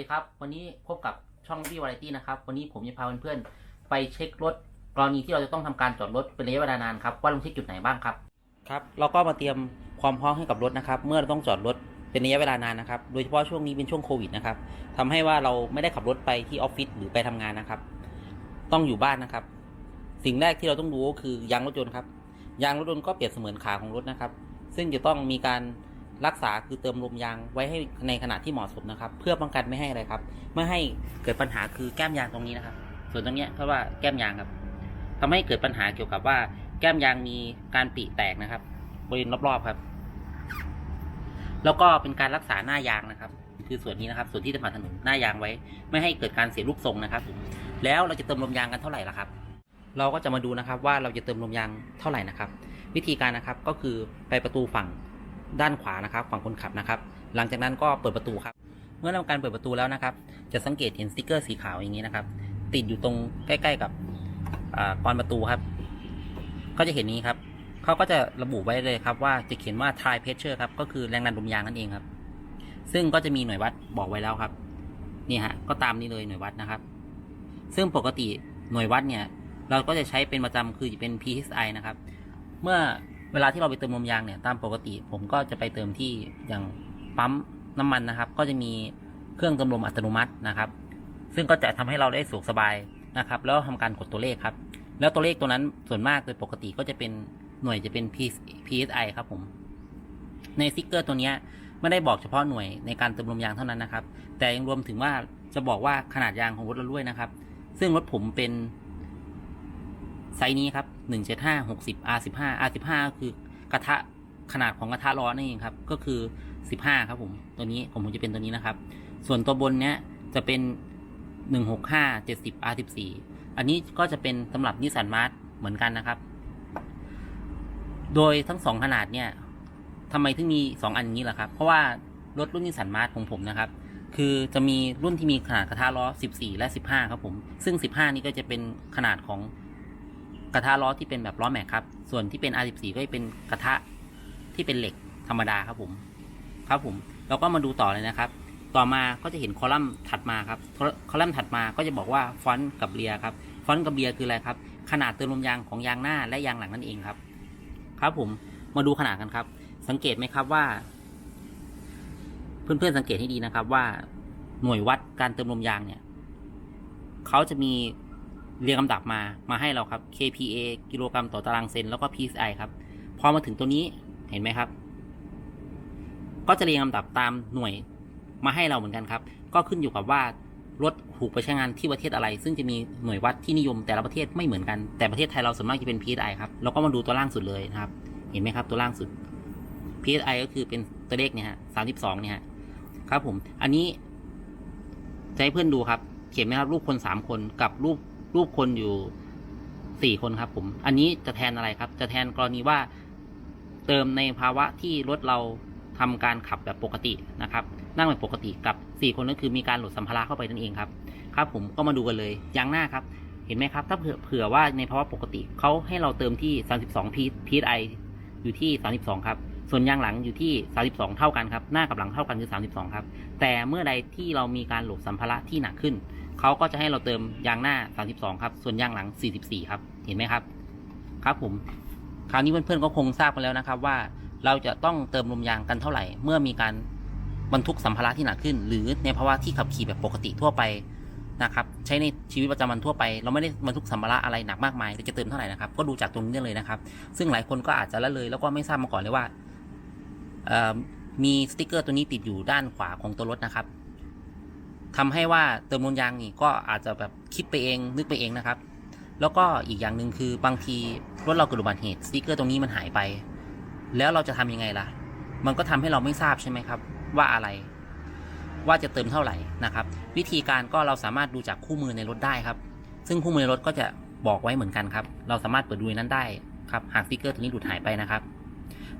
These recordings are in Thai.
ดีครับ วันนี้พบกับช่องวี่วาไรตี้นะครับ วันนี้ผมจะพาเพื่อนๆไปเช็ครถกรณีที่เราจะต้องทำการจอดรถเป็นระยะเวลานานครับว่าลงเช็คจุดไหนบ้างครับครับเราก็มาเตรียมความพร้อมให้กับรถนะครับ เมื่อเราต้องจอดรถเป็นระยะเวลานานนะครับ โดยเฉพาะช่วงนี้เป็นช่วงโควิดนะครับทำให้ว่าเราไม่ได้ขับรถไปที่ออฟฟิศหรือไปทำงานนะครับ ต้องอยู่บ้านนะครับ สิ่งแรกที่เราต้องดูก็คือยางรถยนต์ครับยางรถยนต์ก็เปรียบเสมือนขาของรถนะครับ ซึ่งจะต้องมีการ รักษาคือเติมลมยางไว้ให้ในขนาดที่เหมาะสมนะครับ เพื่อป้องกันไม่ให้อะไรครับไม่ให้เกิดปัญหาคือแก้มยางตรงนี้นะครับ ส่วนตรงเนี้ยเขาว่าแก้มยางครับทำให้เกิดปัญหาเกี่ยวกับว่าแก้มยางมีการปริแตกนะครับ บริเวณรอบๆครับ แล้วก็เป็นการรักษาหน้ายางนะครับ คือส่วนนี้นะครับ ส่วนที่จะผ่านถนนหน้ายางไว้ ไม่ให้เกิดการเสียรูปทรงนะครับแล้วเราจะเติมลมยางกันเท่าไหร่ล่ะครับ เราก็จะมาดูนะครับว่าเราจะเติมลมยางเท่าไหร่นะครับ วิธีการนะครับก็คือไปประตูฝั่ง ด้านขวานะครับฝั่งคนขับนะครับ หลังจากนั้นก็เปิดประตูครับ เมื่อทำการเปิดประตูแล้วนะครับ จะสังเกตเห็นสติกเกอร์สีขาวอย่างนี้นะครับ ติดอยู่ตรงใกล้ ๆ กับกรอนประตูครับ ก็จะเห็นนี้ครับเขาก็จะระบุไว้เลยครับว่าจะเขียนว่า try pressure ครับก็คือแรงดันลมยางนั่นเองครับ ซึ่งก็จะมีหน่วยวัดบอกไว้แล้วครับนี่ฮะก็ตามนี้เลยหน่วยวัดนะครับ ซึ่งปกติหน่วยวัดเนี่ย เราก็จะใช้เป็นประจำคือจะเป็น PSI นะครับ เมื่อ เวลาที่เราไปเติมลมยางเนี่ยตามปกติ ผมก็จะไปเติมที่อย่างปั๊มน้ำมันนะครับ ก็จะมีเครื่องเติมลมอัตโนมัตินะครับ ซึ่งก็จะทำให้เราได้สะดวกสบายนะครับ แล้วทำการกดตัวเลขครับ แล้วตัวเลขตัวนั้นส่วนมากโดยปกติก็จะเป็นหน่วยจะเป็น PSI ครับผม ในสติกเกอร์ตัวเนี้ยไม่ได้บอกเฉพาะหน่วยในการเติมลมยางเท่านั้นนะครับ แต่ยังรวมถึงว่าจะบอกว่าขนาดยางของรถเราด้วยนะครับ ซึ่งรถผมเป็น ไซส์นี้ครับหนึ่งเจ็ดห้าหกสิบ R สิบห้า R สิบห้าคือกระทะขนาดของกระทะร้อนนั่นเองครับ ก็คือสิบห้าครับผม ตัวนี้ผมจะเป็นตัวนี้นะครับ ส่วนตัวบนเนี้ยจะเป็นหนึ่งหกห้าเจ็ดสิบ R สิบสี่อันนี้ก็จะเป็นสำหรับนิสสันมาร์ทเหมือนกันนะครับ โดยทั้งสองขนาดเนี่ยทำไมถึงมีสองอันนี้ล่ะครับ เพราะว่ารถรุ่นนิสสันมาร์ทของผมนะครับคือจะมีรุ่นที่มีขนาดกระทะล้อ 14 และ 15 ครับผม ซึ่ง 15 นี่ก็จะเป็นขนาดของ กระทะล้อที่เป็นแบบล้อแม็กครับ ส่วนที่เป็น R14 ก็จะเป็นกระทะที่เป็นเหล็กธรรมดาครับผม ครับผม เราก็มาดูต่อเลยนะครับ ต่อมาก็จะเห็นคอลัมน์ถัดมาครับ คอลัมน์ถัดมาก็จะบอกว่าฟอนต์กับเรียครับ ฟอนต์กับเรียคืออะไรครับ ขนาดเติมลมยางของยางหน้าและยางหลังนั่นเองครับ ครับผม มาดูขนาดกันครับ สังเกตไหมครับว่า เพื่อนๆสังเกตให้ดีนะครับว่าหน่วยวัดการเติมลมยางเนี่ยเขาจะมี เรียงลำดับมามาให้เราครับ kPa กิโลกรัมต่อตารางเซนแล้วก็ psi ครับ พอมาถึงตัวนี้เห็นไหมครับ ก็จะเรียงลำดับตามหน่วยมาให้เราเหมือนกันครับ ก็ขึ้นอยู่กับว่ารถถูกไปใช้งานที่ประเทศอะไร ซึ่งจะมีหน่วยวัดที่นิยมแต่ละประเทศไม่เหมือนกัน แต่ประเทศไทยเราส่วนมากจะเป็น psi ครับ เราก็มาดูตัวล่างสุดเลยนะครับ เห็นไหมครับตัวล่างสุด psi ก็คือเป็นตัวเลขเนี่ยฮะสามสิบสองเนี่ยฮะ ครับผม อันนี้จะให้เพื่อนดูครับ เขียนไหมครับรูปคนสามคนกับรูป รูปคนอยู่สี่คนครับ ผม อันนี้จะแทนอะไรครับ จะแทนกรณีว่าเติมในภาวะที่รถเราทำการขับแบบปกตินะครับ นั่งแบบปกติกับสี่คนก็คือมีการโหลดสัมภาระเข้าไปนั่นเองครับ ครับ ผมก็มาดูกันเลยยางหน้าครับ เห็นไหมครับ ถ้าเผื่อว่าในภาวะปกติเขาให้เราเติมที่ 32พีพีไออยู่ที่ 32 ครับ ส่วนยางหลังอยู่ที่ 32 เท่ากันครับ หน้ากับหลังเท่ากันคือ 32 ครับ แต่เมื่อใดที่เรามีการโหลดสัมภาระที่หนักขึ้น เขาก็จะให้เราเติมยางหน้า 32 ครับ ส่วนยางหลัง 44 ครับ เห็นไหมครับ ครับผม คราวนี้เพื่อนๆก็คงทราบกันแล้วนะครับ ว่าเราจะต้องเติมลมยางกันเท่าไหร่ เมื่อมีการบรรทุกสัมภาระที่หนักขึ้น หรือในภาวะที่ขับขี่แบบปกติทั่วไปนะครับ ใช้ในชีวิตประจำวันทั่วไป เราไม่ได้บรรทุกสัมภาระอะไรหนักมากมายจะเติมเท่าไหร่นะครับ ก็ดูจากตรงนี้เลยนะครับ ซึ่งหลายคนก็อาจจะละเลย แล้วก็ไม่ทราบมาก่อนเลยว่ามีสติกเกอร์ตัวนี้ติดอยู่ด้านขวาของตัวรถนะครับ ทำให้ว่าเติมลมยางนี่ก็อาจจะแบบคิดไปเองนึกไปเองนะครับ แล้วก็อีกอย่างหนึ่งคือบางทีรถเราเกิดอุบัติเหตุสติกเกอร์ตรงนี้มันหายไป แล้วเราจะทำยังไงล่ะ มันก็ทำให้เราไม่ทราบใช่ไหมครับ ว่าอะไร ว่าจะเติมเท่าไหร่นะครับ วิธีการก็เราสามารถดูจากคู่มือในรถได้ครับ ซึ่งคู่มือในรถก็จะบอกไว้เหมือนกันครับ เราสามารถเปิดดูในนั้นได้ครับหากสติกเกอร์ตัวนี้หลุดหายไปนะครับ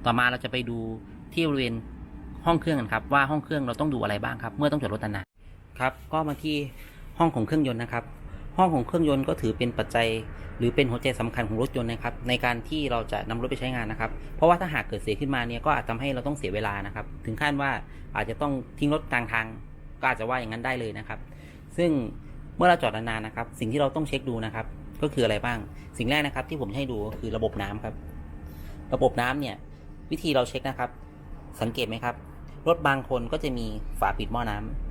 ต่อมาเราจะไปดูที่บริเวณห้องเครื่องกันครับว่าห้องเครื่องเราต้องดูอะไรบ้างครับ เมื่อต้องจอดรถนาน ครับก็มาที่ห้องของเครื่องยนต์นะครับ ห้องของเครื่องยนต์ก็ถือเป็นปัจจัย หรือเป็นหัวใจสำคัญของรถยนต์นะครับในการที่เราจะนำรถไปใช้งานนะครับ เพราะว่าถ้าหากเกิดเสียขึ้นมาเนี่ยก็อาจทำให้เราต้องเสียเวลานะครับ ถึงขั้นว่าอาจจะต้องทิ้งรถกลางทางก็อาจจะว่าอย่างนั้นได้เลยนะครับ ซึ่งเมื่อเราจอดนานๆนะครับ สิ่งที่เราต้องเช็คดูนะครับ ก็คืออะไรบ้าง สิ่งแรกนะครับที่ผมให้ดูก็คือระบบน้ำครับ ระบบน้ำเนี่ยวิธีเราเช็คนะครับ สังเกตไหมครับรถบางคนก็จะมีฝาปิดหม้อน้ำ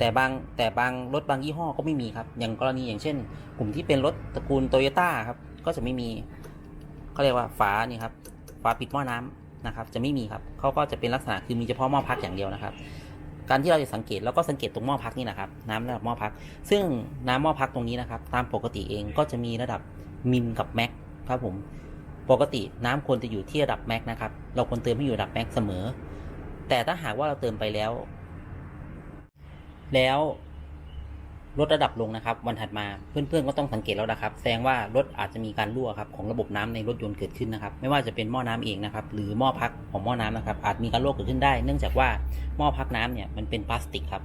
แต่บางแต่บางรถบางยี่ห้อก็ไม่มีครับ อย่างกรณีอย่างเช่น กลุ่มที่เป็นรถตระกูลโตโยต้าครับ ก็จะไม่มีเขาเรียกว่าฝานี่ครับฝาปิดหม้อน้ำนะครับ จะไม่มีครับเขาก็จะเป็นลักษณะคือมีเฉพาะหม้อพักอย่างเดียวนะครับ การที่เราจะสังเกตเราก็สังเกตตรงหม้อพักนี่นะครับ น้ำระดับหม้อพัก ซึ่งน้ำหม้อพักตรงนี้นะครับ ตามปกติเองก็จะมีระดับมิลกับแม็กครับผมปกติน้ำควรจะอยู่ที่ระดับแม็กนะครับ เราควรเติมให้อยู่ระดับแม็กเสมอ แต่ถ้าหากว่าเราเติมไปแล้ว แล้วลดระดับลงนะครับ วันถัดมาเพื่อนๆก็ต้องสังเกตแล้วนะครับ แสดงว่ารถอาจจะมีการรั่วครับของระบบน้ำในรถยนต์เกิดขึ้นนะครับ ไม่ว่าจะเป็นหม้อน้ำเองนะครับ หรือหม้อพักของหม้อน้ำนะครับ อาจมีการรั่วเกิดขึ้นได้ เนื่องจากว่าหม้อพักน้ำเนี่ยมันเป็นพลาสติกครับ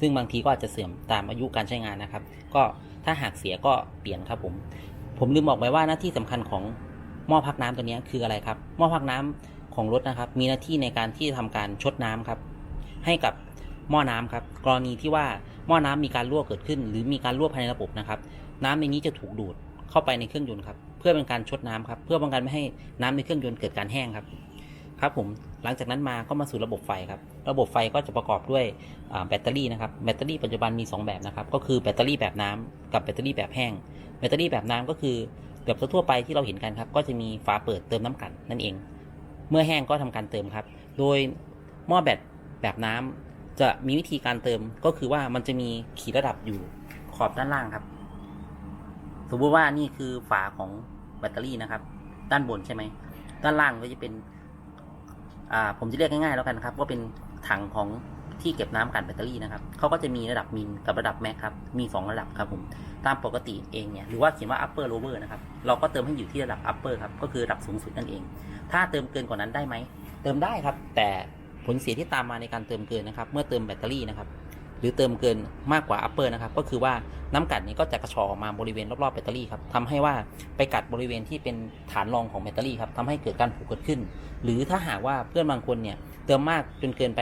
ซึ่งบางทีก็อาจจะเสื่อมตามอายุการใช้งานนะครับ ก็ถ้าหากเสียก็เปลี่ยนครับผม ผมลืมบอกไปว่าหน้าที่สำคัญของหม้อพักน้ำตัวนี้คืออะไรครับ หม้อพักน้ำของรถนะครับ มีหน้าที่ในการที่จะทำการชดน้ำครับ ให้กับ หม้อน้ำครับกรณีที่ว่าหม้อน้ำมีการรั่วเกิดขึ้น หรือมีการรั่วภายในระบบนะครับ น้ำในนี้จะถูกดูดเข้าไปในเครื่องยนต์ครับเพื่อเป็นการชดน้ำครับเพื่อป้องกันไม่ให้น้ำในเครื่องยนต์เกิดการแห้งครับครับผมหลังจากนั้นมาก็มาสู่ระบบไฟครับ ระบบไฟก็จะประกอบด้วยแบตเตอรี่นะครับแบตเตอรี่ปัจจุบันมี 2 แบบนะครับ ก็คือแบตเตอรี่แบบน้ำกับแบตเตอรี่แบบแห้ง แบตเตอรี่แบบน้ำก็คือแบบทั่วไปที่เราเห็นกันครับ ก็จะมีฝาเปิดเติมน้ำกันนั่นเอง เมื่อแห้งก็ทำการเติมครับ โดยหม้อแบตแบบน้ำ จะมีวิธีการเติมก็คือว่ามันจะมีขีดระดับอยู่ขอบด้านล่างครับ สมมติว่านี่คือฝาของแบตเตอรี่นะครับ ด้านบนใช่ไหมด้านล่างก็จะเป็น อ่า ผมจะเรียกง่ายๆแล้วกันครับ ว่าเป็นถังของที่เก็บน้ำกันแบตเตอรี่นะครับเขาก็จะมีระดับมินกับระดับแม็กครับ มี 2 ระดับครับผม ตามปกติเองเนี่ย หรือว่าเขียนว่า upper lower นะครับ เราก็เติมให้อยู่ที่ระดับ upper ครับ ก็คือระดับสูงสุดนั่นเอง ถ้าเติมเกินกว่านั้นได้ไหม เติมได้ครับ แต่ ผลเสียที่ตามมาในการเติมเกินนะครับ เมื่อเติมแบตเตอรี่นะครับ หรือเติมเกินมากกว่าอัปเปอร์นะครับ ก็คือว่าน้ำกัดนี้ก็จะกระชอกออกมาบริเวณรอบๆแบตเตอรี่ครับทำให้ว่าไปกัดบริเวณที่เป็นฐานรองของแบตเตอรี่ครับทำให้เกิดการผุเกิดขึ้น หรือถ้าหากว่าเพื่อนบางคนเนี่ยเติมมากจนเกินไป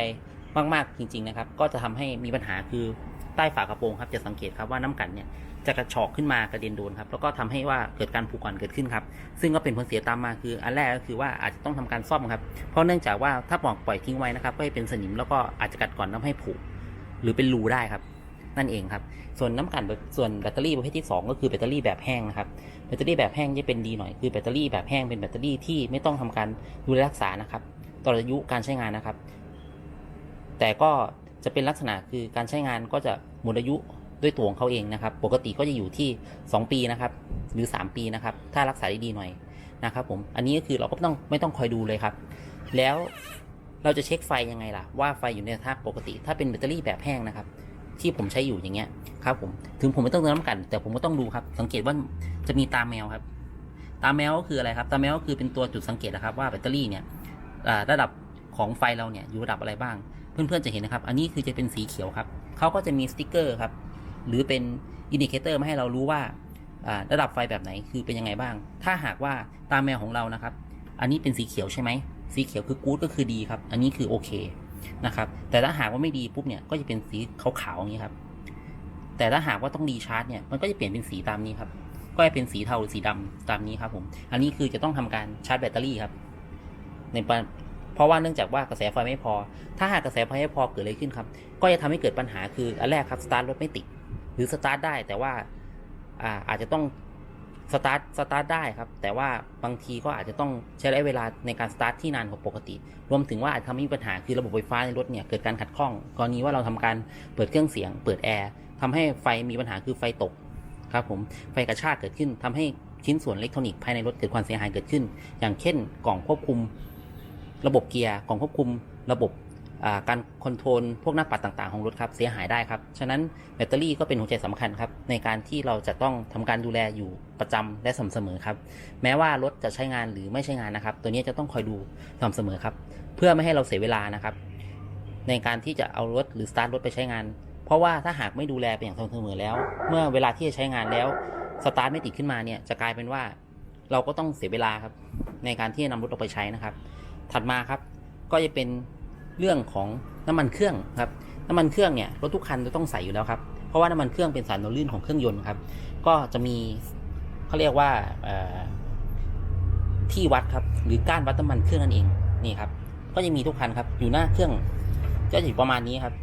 มากๆจริง ๆนะครับ ก็จะทำให้มีปัญหาคือ ใต้ฝากระโปรงครับจะสังเกตครับว่าน้ำกัดเนี่ยจะกระชอกขึ้นมากระเด็นโดนครับแล้วก็ทำให้ว่าเกิดการผุก่อนเกิดขึ้นครับ ซึ่งก็เป็นผลเสียตามมาคือ อันแรกก็คือว่าอาจจะต้องทำการซ่อมครับ เพราะเนื่องจากว่าถ้าปล่อยปล่อยทิ้งไว้นะครับ ก็จะเป็นสนิมแล้วก็อาจจะกัดก่อนทำให้ผุหรือเป็นรูได้ครับ นั่นเองครับ ส่วนน้ำกันส่วนแบตเตอรี่ประเภทที่ 2 ก็คือแบตเตอรี่แบบแห้งนะครับแบตเตอรี่แบบแห้งจะเป็นดีหน่อยคือแบตเตอรี่แบบแห้งเป็นแบตเตอรี่ที่ไม่ต้องทำการดูแลรักษานะครับตลอดอายุการใช้งานนะครับ แต่ก็ จะเป็นลักษณะคือการใช้งานก็จะหมดอายุด้วยตัวของเขาเองนะครับ ปกติก็จะอยู่ที่ 2 ปีนะครับ หรือ 3 ปีนะครับ ถ้ารักษาได้ดีหน่อยนะครับผมอันนี้ก็คือเราก็ต้องไม่ต้องคอยดูเลยครับ แล้วเราจะเช็คไฟยังไงล่ะ ว่าไฟอยู่ในสภาพปกติ ถ้าเป็นแบตเตอรี่แบบแห้งนะครับ ที่ผมใช้อยู่อย่างเงี้ยครับผมถึงผมไม่ต้องเติมน้ำกัน แต่ผมก็ต้องดูครับ สังเกตว่าจะมีตาแมวครับ ตาแมวก็คืออะไรครับ ตาแมวก็คือเป็นตัวจุดสังเกตนะครับว่าแบตเตอรี่เนี่ยระดับของไฟเราเนี่ยอยู่ระดับอะไรบ้าง เพื่อนๆจะเห็นนะครับ อันนี้คือจะเป็นสีเขียวครับเขาก็จะมีสติ๊กเกอร์ครับ หรือเป็นอินดิเคเตอร์มาให้เรารู้ว่าระดับไฟแบบไหนคือเป็นยังไงบ้าง ถ้าหากว่าตาแมวของเรานะครับ อันนี้เป็นสีเขียวใช่ไหม สีเขียวคือกู๊ดก็คือดีครับ อันนี้คือโอเคนะครับ แต่ถ้าหากว่าไม่ดีปุ๊บเนี่ย ก็จะเป็นสีขาวๆอย่างนี้ครับ แต่ถ้าหากว่าต้องดีชาร์จเนี่ย มันก็จะเปลี่ยนเป็นสีตามนี้ครับ ก็จะเป็นสีเทาหรือสีดำตามนี้ครับผม อันนี้คือจะต้องทำการชาร์จแบตเตอรี่ครับ ในปะ เพราะว่าเนื่องจากว่ากระแสไฟไม่พอ ถ้าหากกระแสไฟไม่พอเกิดอะไรขึ้นครับ ก็จะทำให้เกิดปัญหาคืออันแรกครับสตาร์ทรถไม่ติด หรือสตาร์ทได้แต่ว่าอ่าอาจจะต้องสตาร์ทสตาร์ทได้ครับ แต่ว่าบางทีก็อาจจะต้องใช้ระยะเวลาในการสตาร์ทที่นานกว่าปกติ รวมถึงว่าอาจจะทำให้มีปัญหาคือระบบไฟฟ้าในรถเนี่ยเกิดการขัดข้อง กรณีว่าเราทำการเปิดเครื่องเสียง เปิดแอร์ทำให้ไฟมีปัญหาคือไฟตกครับผมไฟกระชากเกิดขึ้นทำให้ชิ้นส่วนอิเล็กทรอนิกส์ภายในรถเกิดความเสียหายเกิดขึ้น อย่างเช่นกล่องควบคุม ระบบเกียร์กล่องควบคุมระบบการคอนโทรลพวกหน้าปัดต่างๆของรถครับเสียหายได้ครับ ฉะนั้นแบตเตอรี่ก็เป็นหัวใจสำคัญครับในการที่เราจะต้องทำการดูแลอยู่ประจำและสม่ำเสมอครับแม้ว่ารถจะใช้งานหรือไม่ใช้งานนะครับ ตัวนี้จะต้องคอยดูสม่ำเสมอครับเพื่อไม่ให้เราเสียเวลานะครับในการที่จะเอารถหรือสตาร์ทรถไปใช้งาน เพราะว่าถ้าหากไม่ดูแลเป็นอย่างสม่ำเสมอแล้ว เมื่อเวลาที่จะใช้งานแล้วสตาร์ทไม่ติดขึ้นมาเนี่ยจะกลายเป็นว่า เราก็ต้องเสียเวลาครับในการที่จะนำรถออกไปใช้นะครับ ถัดมาครับ ก็จะเป็นเรื่องของน้ำมันเครื่องครับ น้ำมันเครื่องเนี่ยรถทุกคันจะต้องใส่อยู่แล้วครับ เพราะว่าน้ำมันเครื่องเป็นสารหล่อลื่นของเครื่องยนต์ครับ ก็จะมีเขาเรียกว่าที่วัดครับ หรือก้านวัดน้ำมันเครื่องนั่นเองนี่ครับ ก็จะมีทุกคันครับ อยู่หน้าเครื่องก็จะอยู่ประมาณนี้ครับ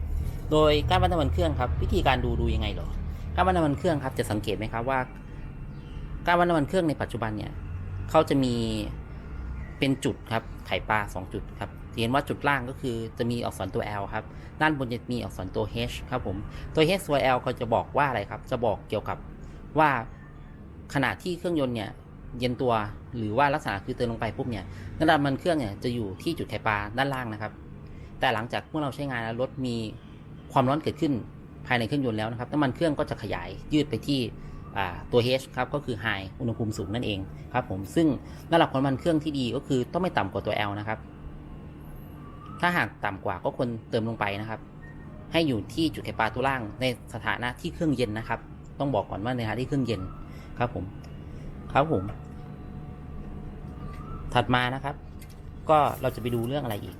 โดยก้านวัดน้ำมันเครื่องครับ วิธีการดูดูยังไงเหรอก้านวัดน้ำมันเครื่องครับ จะสังเกตไหมครับว่าก้านวัดน้ำมันเครื่องในปัจจุบันเนี่ยเขาจะมีเป็นจุดครับ ข่ปลาสองจุดครับเห็นว่าจุดล่างก็คือจะมีอักษรตัว L ครับ ด้านบนจะมีอักษรตัว H ครับผมตัว H ตัว L ก็จะบอกว่าอะไรครับ จะบอกเกี่ยวกับว่าขณะที่เครื่องยนต์เนี่ยเย็นตัวหรือว่าลักษณะคือเติมลงไปปุ๊บเนี่ยน้ำมันมันเครื่องเนี่ยจะอยู่ที่จุดไข่ปลาด้านล่างนะครับ แต่หลังจากเมื่อเราใช้งานแล้วรถมีความร้อนเกิดขึ้นภายในเครื่องยนต์แล้วนะครับน้ำมันเครื่องก็จะขยายยืดไปที่ ตัว H ครับก็คือ High อุณหภูมิสูงนั่นเองครับผมซึ่งระดับความมันเครื่องที่ดีก็คือต้องไม่ต่ำกว่าตัว L นะครับ ถ้าหากต่ำกว่าก็ควรเติมลงไปนะครับ ให้อยู่ที่จุดไขปลาตัวล่างในสถานะที่เครื่องเย็นนะครับ ต้องบอกก่อนว่าในสถานะที่เครื่องเย็นครับผมครับผม ถัดมานะครับ ก็เราจะไปดูเรื่องอะไรอีก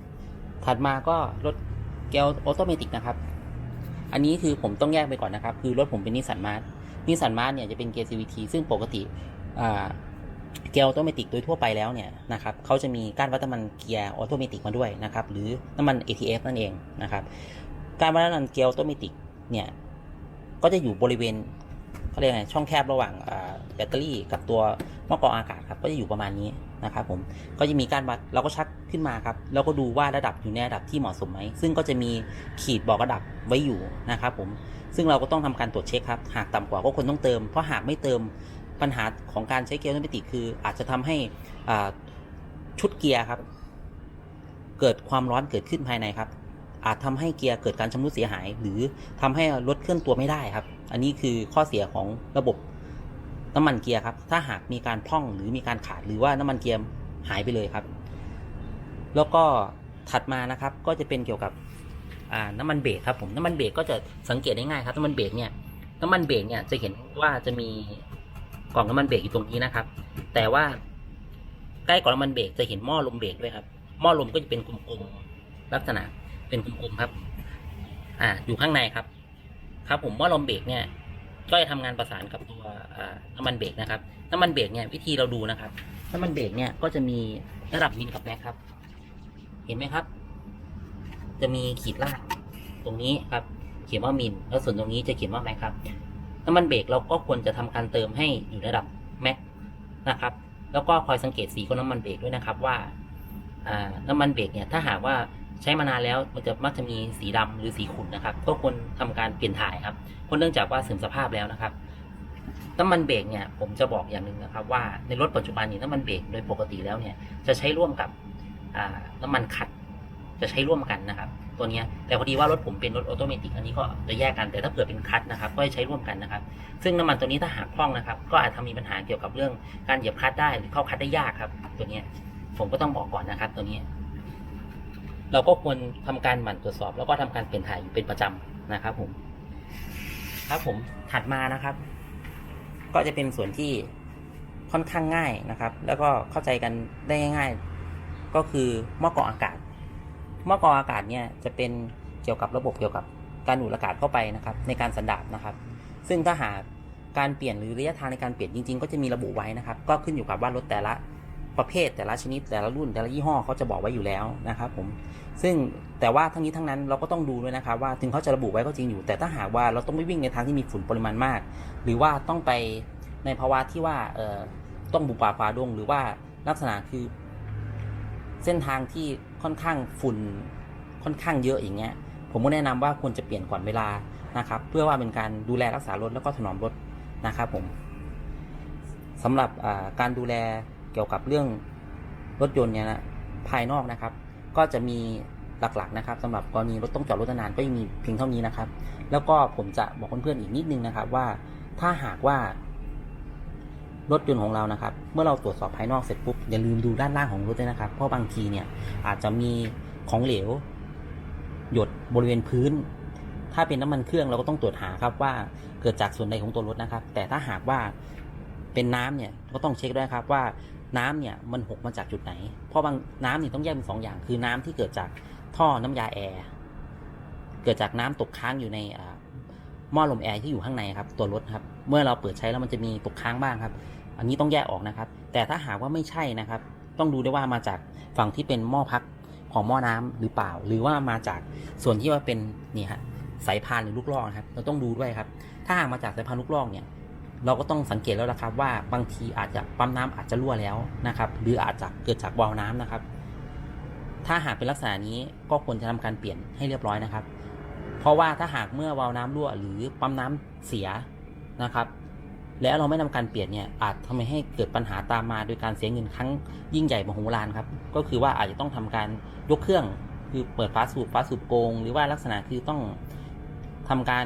ถัดมาก็รถเกียวออโตเมติกนะครับ อันนี้คือผมต้องแยกไปก่อนนะครับ คือรถผมเป็นนิสสันมาร์ท นิสสันมาร์เนี่ยจะเป็นเกียร์ CVT ซึ่งปกติเกียร์ออโตเมติกโดยทั่วไปแล้วเนี่ยนะครับเขาจะมีการวัดน้ำมันเกียร์ออโตเมติกมาด้วยนะครับหรือน้ำมัน ATF นั่นเองนะครับการวัดน้ำมันเกียร์ออโตเมติกเนี่ยก็จะอยู่บริเวณเขาเรียกไงช่องแคบระหว่างแบตเตอรี่กับตัวหม้อกรองอากาศครับก็จะอยู่ประมาณนี้นะครับผมก็จะมีการวัดเราก็ชักขึ้นมาครับแล้วก็ดูว่าระดับอยู่ในระดับที่เหมาะสมไหมซึ่งก็จะมีขีดบอกระดับไว้อยู่นะครับผม ซึ่งเราก็ต้องทำการตรวจเช็คครับ หากต่ำกว่าก็ควรต้องเติม เพราะหากไม่เติมปัญหาของการใช้เกียร์ออโตเมติกคือ อาจจะทำให้ชุดเกียร์ครับ เกิดความร้อนเกิดขึ้นภายในครับ อาจทำให้เกียร์เกิดการชำรุดเสียหาย หรือทำให้รถเคลื่อนตัวไม่ได้ครับ อันนี้คือข้อเสียของระบบน้ำมันเกียร์ครับ ถ้าหากมีการพร่องหรือมีการขาดหรือว่าน้ำมันเกียร์หายไปเลยครับ แล้วก็ถัดมานะครับก็จะเป็นเกี่ยวกับ น้ำมันเบรกครับผมน้ำมันเบรกก็จะสังเกตได้ง่ายครับน้ำมันเบรกเนี่ยน้ำมันเบรกเนี่ยจะเห็นว่าจะมีกล่องน้ำมันเบรกอยู่ตรงนี้นะครับ แต่ว่าใกล้กล่องน้ำมันเบรกจะเห็นหม้อลมเบรกด้วยครับ หม้อลมก็จะเป็นกลมๆลักษณะเป็นกลมๆครับ อ่า อยู่ข้างในครับ ครับ ผมว่าลมเบรกเนี่ยก็จะทำงานประสานกับตัวน้ำมันเบรกนะครับ น้ำมันเบรกเนี่ยวิธีเราดูนะครับ น้ำมันเบรกเนี่ยก็จะมีระดับมิลกับแม็กครับ เห็นไหมครับ จะมีขีดลากตรงนี้ครับ เขียนว่ามิลแล้วส่วนตรงนี้จะเขียนว่าแม็กครับน้ำมันเบรกเราก็ควรจะทำการเติมให้อยู่ระดับแม็กนะครับ แล้วก็คอยสังเกตสีของน้ำมันเบรกด้วยนะครับว่าน้ำมันเบรกเนี่ยถ้าหากว่าใช้มานานแล้วมันจะมักจะมีสีดำหรือสีขุ่นนะครับ ก็ควรทำการเปลี่ยนถ่ายครับเพราะเนื่องจากว่าเสื่อมสภาพแล้วนะครับน้ำมันเบรกเนี่ยผมจะบอกอย่างหนึ่งนะครับ ว่าในรถปัจจุบันนี้น้ำมันเบรกโดยปกติแล้วเนี่ยจะใช้ร่วมกับน้ำมันขัด จะใช้ร่วมกันนะครับ ตัวนี้แต่พอดีว่ารถผมเป็นรถออโตเมติกอันนี้ก็จะแยกกันแต่ถ้าเผื่อเป็นคัทนะครับ ก็จะใช้ร่วมกันนะครับ ซึ่งน้ำมันตัวนี้ถ้าหากพร่องนะครับ ก็อาจทำมีปัญหาเกี่ยวกับเรื่องการเหยียบคลัตช์ได้หรือเข้าคลัตช์ได้ยากครับ ตัวนี้ผมก็ต้องบอกก่อนนะครับ ตัวนี้ เราก็ควรทำการหมั่นตรวจสอบ แล้วก็ทำการเปลี่ยนถ่ายอยู่เป็นประจำนะครับ ผม ครับผมถัดมานะครับ ก็จะเป็นส่วนที่ค่อนข้างง่ายนะครับ แล้วก็เข้าใจกันได้ง่าย ๆ ก็คือหม้อกรองอากาศ หม้อกรองอากาศเนี่ยจะเป็นเกี่ยวกับระบบเกี่ยวกับการดูดอากาศเข้าไปนะครับ ในการสันดาปนะครับ ซึ่งถ้าหากการเปลี่ยนหรือระยะทางในการเปลี่ยนจริง ๆ ก็จะมีระบุไว้นะครับ ก็ขึ้นอยู่กับว่ารถแต่ละประเภทแต่ละชนิดแต่ละรุ่นแต่ละยี่ห้อเขาจะบอกไว้อยู่แล้วนะครับผมซึ่งแต่ว่าทั้งนี้ทั้งนั้นเราก็ต้องดูด้วยนะครับว่าถึงเขาจะระบุไว้ก็จริงอยู่ แต่ถ้าหากว่าเราต้องไม่วิ่งในทางที่มีฝุ่นปริมาณมาก หรือว่าต้องไปในภาวะที่ว่าต้องบุกป่าฝ่าดง หรือว่าลักษณะคือ เส้นทางที่ค่อนข้างฝุ่นค่อนข้างเยอะอย่างเงี้ย ผมก็แนะนำว่าควรจะเปลี่ยนก่อนเวลานะครับ เพื่อว่าเป็นการดูแลรักษารถแล้วก็ถนอมรถนะครับผมสำหรับการดูแลเกี่ยวกับเรื่องรถยนต์เนี่ยนะภายนอกนะครับ ก็จะมีหลักๆนะครับสำหรับกรณีรถต้องจอดรถนานก็ยังมีเพียงเท่านี้นะครับ แล้วก็ผมจะบอกเพื่อนๆอีกนิดนึงนะครับว่าถ้าหากว่า รถยนต์ของเรานะครับ เมื่อเราตรวจสอบภายนอกเสร็จปุ๊บอย่าลืมดูด้านล่างของรถด้วยนะครับ เพราะบางทีเนี่ยอาจจะมีของเหลว หยดบริเวณพื้น ถ้าเป็นน้ำมันเครื่องเราก็ต้องตรวจหาครับว่าเกิดจากส่วนใดของตัวรถนะครับ แต่ถ้าหากว่าเป็นน้ำเนี่ยก็ต้องเช็คด้วยครับว่าน้ำเนี่ยมันหกมาจากจุดไหน เพราะบางน้ำเนี่ยต้องแยกเป็นสองอย่าง คือน้ำที่เกิดจากท่อน้ำยาแอร์เกิดจากน้ำตกค้างอยู่ในหม้อลมแอร์ที่อยู่ข้างในครับตัวรถครับ เมื่อเราเปิดใช้แล้วมันจะมีตกค้างบ้างครับ อันนี้ต้องแยกออกนะครับ แต่ถ้าหากว่าไม่ใช่นะครับ ต้องดูด้วยว่ามาจากฝั่งที่เป็นหม้อพักของหม้อน้ำหรือเปล่า หรือว่ามาจากส่วนที่ว่าเป็นนี่ฮะสายพานหรือลูกลอกครับ เราต้องดูด้วยครับ ถ้าหากมาจากสายพานลูกลอกเนี่ย เราก็ต้องสังเกตแล้วนะครับ ว่าบางทีอาจจะปั๊มน้ำอาจจะรั่วแล้วนะครับ หรืออาจจะเกิดจากวาล์วน้ำนะครับ ถ้าหากเป็นลักษณะนี้ก็ควรจะทำการเปลี่ยนให้เรียบร้อยนะครับ เพราะว่าถ้าหากเมื่อวาล์วน้ำรั่ว หรือปั๊มน้ำเสียนะครับ แล้วเราไม่ทำการเปลี่ยนเนี่ยอาจทำให้เกิดปัญหาตามมาโดยการเสียเงินครั้งยิ่งใหญ่มโหฬารครับ ก็คือว่าอาจจะต้องทำการยกเครื่องคือเปิดฟ้าสูบฟ้าสูบโกง หรือว่าลักษณะคือต้องทำการ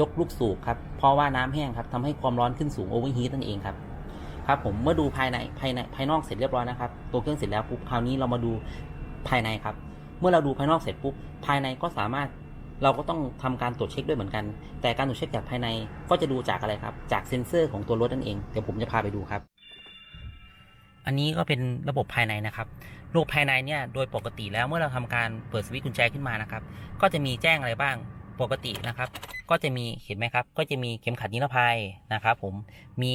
ยกลูกสูบครับเพราะว่าน้ำแห้งครับทำให้ความร้อนขึ้นสูงโอเวอร์ฮีทนั่นเองครับครับผมเมื่อดูภายในภายในภายนอกเสร็จเรียบร้อยนะครับตัวเครื่องเสร็จแล้วปุ๊บคราวนี้เรามาดูภายในครับ เมื่อเราดูภายนอกเสร็จปุ๊บภายในก็สามารถ เราก็ต้องทำการตรวจเช็คด้วยเหมือนกัน แต่การตรวจเช็คจากภายในก็จะดูจากอะไรครับ จากเซ็นเซอร์ของตัวรถนั่นเอง เดี๋ยวผมจะพาไปดูครับ อันนี้ก็เป็นระบบภายในนะครับ ระบบภายในเนี่ยโดยปกติแล้วเมื่อเราทำการเปิดสวิตช์กุญแจขึ้นมานะครับ ก็จะมีแจ้งอะไรบ้าง ปกตินะครับ ก็จะมีเห็นไหมครับ ก็จะมีเข็มขัดนิรภัยนะครับ ผม มี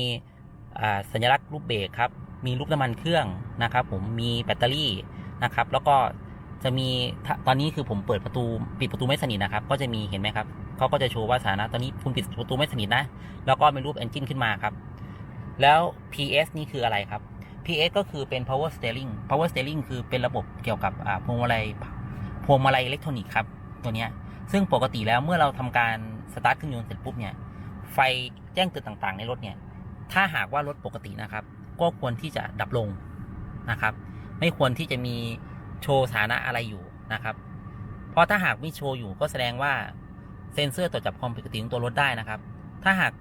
สัญลักษณ์รูปเบรกครับ มีรูปน้ำมันเครื่องนะครับ ผม มีแบตเตอรี่นะครับ แล้วก็ จะมีตอนนี้คือผมเปิดประตูปิดประตูไม่สนิทนะครับ ก็จะมีเห็นไหมครับเขาก็จะโชว์ว่าสถานะตอนนี้คุณปิดประตูไม่สนิทนะ แล้วก็เป็นรูป engine ขึ้นมาครับ แล้ว PS นี่คืออะไรครับ PS ก็คือเป็น power steering power steering คือเป็นระบบเกี่ยวกับพวงมาลัยพวงมาลัยอิเล็กทรอนิกส์ครับ ตัวเนี้ยซึ่งปกติแล้วเมื่อเราทำการสตาร์ทเครื่องยนต์เสร็จปุ๊บเนี่ยไฟแจ้งเตือนต่างๆ ในรถเนี่ยถ้าหากว่ารถปกตินะครับ ก็ควรที่จะดับลงนะครับ ไม่ควรที่จะมี โชว์สถานะอะไรอยู่นะครับ เพราะถ้าหากไม่โชว์อยู่ก็แสดงว่าเซ็นเซอร์ตรวจจับความผิดปกติของตัวรถได้นะครับ ถ้าหาก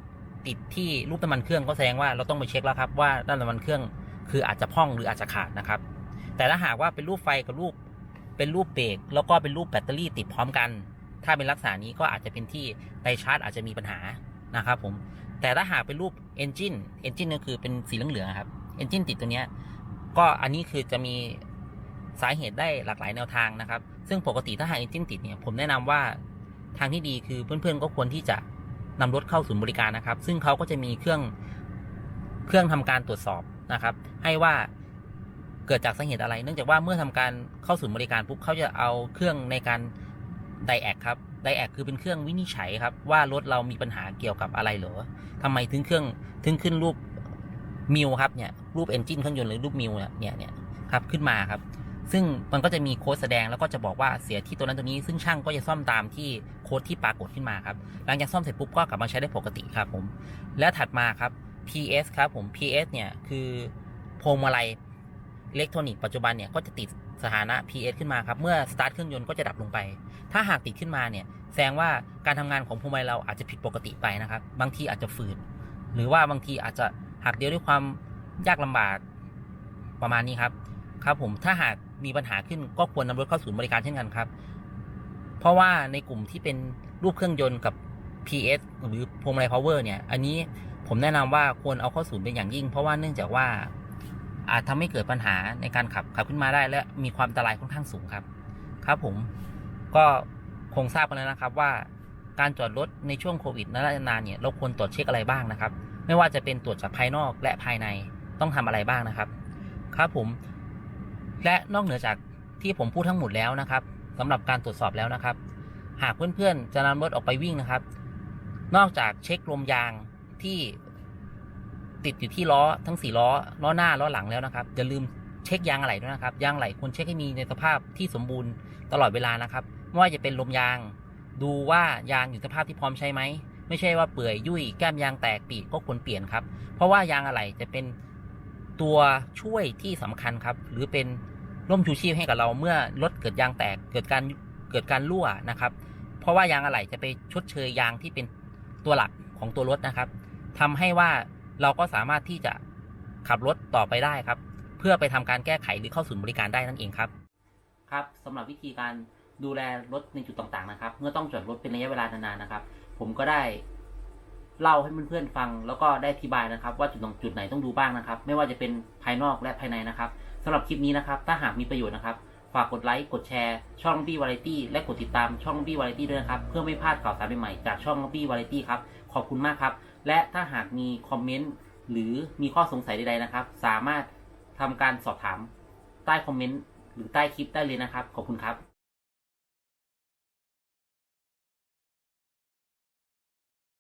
ติดที่รูปน้ำมันเครื่องก็แสดงว่าเราต้องไปเช็คแล้วครับว่าด้านน้ำมันเครื่องคืออาจจะพ่องหรืออาจจะขาดนะครับ แต่ถ้าหากว่าเป็นรูปไฟกับรูปเป็นรูปเบรกแล้วก็เป็นรูปแบตเตอรี่ติดพร้อมกัน ถ้าเป็นลักษณะนี้ก็อาจจะเป็นที่ไดชาร์จอาจจะมีปัญหานะครับผมแต่ถ้าหากเป็นรูป Engine Engine ก็คือเป็นสีเหลืองๆครับ Engine ติดตัวเนี้ยก็อันนี้คือจะมี สาเหตุได้หลากหลายแนวทางนะครับ ซึ่งปกติถ้าหาก Engine ติดเนี่ยผมแนะนำว่าทางที่ดีคือเพื่อนๆก็ควรที่จะนำรถเข้าศูนย์บริการนะครับ ซึ่งเขาก็จะมีเครื่องเครื่องทำการตรวจสอบนะครับ ให้ว่าเกิดจากสาเหตุอะไร เนื่องจากว่าเมื่อทำการเข้าศูนย์บริการปุ๊บเขาจะเอาเครื่องในการไดแอกครับไดแอกคือเป็นเครื่องวินิจฉัยครับว่ารถเรามีปัญหาเกี่ยวกับอะไรหรอทำไมถึงเครื่องถึงขึ้นรูปมิวครับเนี่ยรูปเอนจินเครื่องยนต์หรือรูปมิวเนี่ยเนี่ยเนี่ยครับขึ้นมาครับ ซึ่งมันก็จะมีโค้ดแสดงแล้วก็จะบอกว่าเสียที่ตัวนั้นตัวนี้ ซึ่งช่างก็จะซ่อมตามที่โค้ดที่ปรากฏขึ้นมาครับ หลังจากซ่อมเสร็จปุ๊บก็กลับมาใช้ได้ปกติครับผม และถัดมาครับ PS ครับผม PS เนี่ยคือพวงมาลัยอิเล็กทรอนิกส์ปัจจุบันเนี่ยก็จะติดสถานะ PS ขึ้นมาครับ เมื่อสตาร์ทเครื่องยนต์ก็จะดับลงไป ถ้าหากติดขึ้นมาเนี่ยแสดงว่าการทำงานของพวงมาลัยเราอาจจะผิดปกติไปนะครับ บางทีอาจจะฝืดหรือว่าบางทีอาจจะหักเดียวด้วยความยากลำบากประมาณนี้ครับ ครับผมถ้าหากมีปัญหาขึ้นก็ควรนำรถเข้าศูนย์บริการเช่นกันครับ เพราะว่าในกลุ่มที่เป็นรูปเครื่องยนต์กับ PS หรือพวงมาลัย power เนี่ย อันนี้ผมแนะนำว่าควรเอาเข้าศูนย์เป็นอย่างยิ่ง เพราะว่าเนื่องจากว่าอาจทำให้เกิดปัญหาในการขับขับขึ้นมาได้ และมีความอันตรายค่อนข้างสูงครับ ครับผมก็คงทราบกันแล้วนะครับว่าการจอดรถในช่วงโควิดนานๆเนี่ยเราควรตรวจเช็คอะไรบ้างนะครับ ไม่ว่าจะเป็นตรวจจากภายนอกและภายในต้องทำอะไรบ้างนะครับ ครับผม และนอกเหนือจากที่ผมพูดทั้งหมดแล้วนะครับสำหรับการตรวจสอบแล้วนะครับ หากเพื่อนๆจะนำรถออกไปวิ่งนะครับ นอกจากเช็คลมยางที่ติดอยู่ที่ล้อทั้งสี่ล้อล้อหน้าล้อหลังแล้วนะครับอย่าลืมเช็คยางอะไหล่ด้วยนะครับ ยางอะไหล่ควรเช็คให้มีในสภาพที่สมบูรณ์ตลอดเวลานะครับไม่ว่าจะเป็นลมยาง ดูว่ายางอยู่สภาพที่พร้อมใช้ไหมไม่ใช่ว่าเปื่อยยุ่ยแก้มยางแตกปีกก็ควรเปลี่ยนครับ เพราะว่ายางอะไหล่จะเป็นตัวช่วยที่สำคัญครับ หรือเป็น ร่มชูชีพให้กับเราเมื่อรถเกิดยางแตกเกิดการเกิดการรั่วนะครับ เพราะว่ายางอะไหล่จะไปชดเชยยางที่เป็นตัวหลักของตัวรถนะครับทำให้ว่าเราก็สามารถที่จะขับรถต่อไปได้ครับ เพื่อไปทำการแก้ไขหรือเข้าศูนย์บริการได้นั่นเองครับ ครับสำหรับวิธีการดูแลรถในจุดต่างๆนะครับ เมื่อต้องจอดรถเป็นระยะเวลานานๆนะครับ ผมก็ได้เล่าให้เพื่อนๆฟัง แล้วก็ได้อธิบายนะครับ ว่าจุดตรงจุดไหนต้องดูบ้างนะครับ ไม่ว่าจะเป็นภายนอกและภายในนะครับ สำหรับคลิปนี้นะครับ ถ้าหากมีประโยชน์นะครับ ฝากกดไลค์ กดแชร์ ช่องบี้วาไรตี้ และกดติดตามช่องบี้วาไรตี้ด้วยนะครับ เพื่อไม่พลาดข่าวสารใหม่ๆ จากช่องบี้วาไรตี้ครับ ขอบคุณมากครับ และถ้าหากมีคอมเมนต์หรือมีข้อสงสัยใดๆนะครับ สามารถทำการสอบถามใต้คอมเมนต์หรือใต้คลิปได้เลยนะครับ ขอบคุณครับ